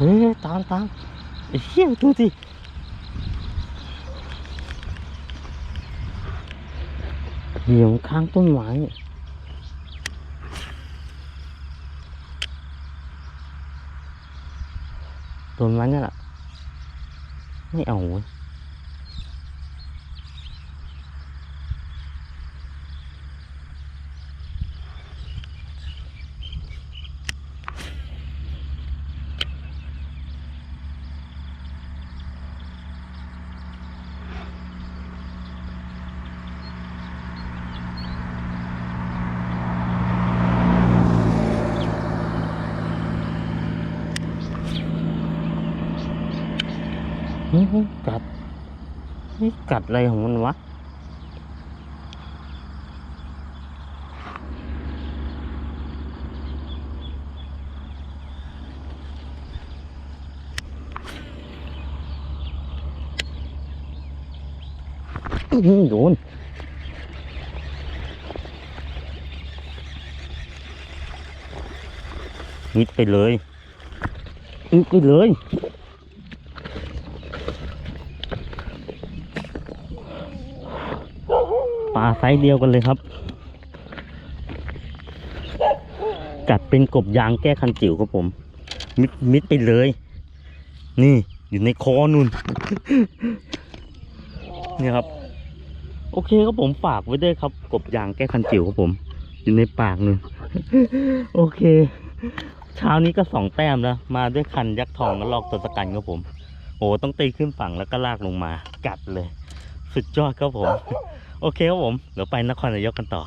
เฮ้ยตามตามเหี้ยดูสิเหนียวข้างต้นไม้ต้นไม้นั่นแหละไม่เอาเว้ย กัดกัดอะไรของมันวะโดนมิดไปเลยมิดไปเลย ลาไซส์เดียวกันเลยครับ กัดเป็นกบยางแก้คันจิ๋วครับผม มิดมิดไปเลย นี่อยู่ในคอนุ่น นี่ครับ โอเคครับผมฝากไว้ด้วยครับ กบยางแก้คันจิ๋วครับผม อยู่ในปากนุ่น โอเค เช้านี้ก็สองแต้มแล้ว มาด้วยคันยักษ์ทองแล้วลอกตัวสกันครับผมโอ้ต้องตีขึ้นฝั่งแล้วก็ลากลงมา กัดเลย สุดยอดครับผม โอเคครับผม เดี๋ยวไปนครนายกกันต่อ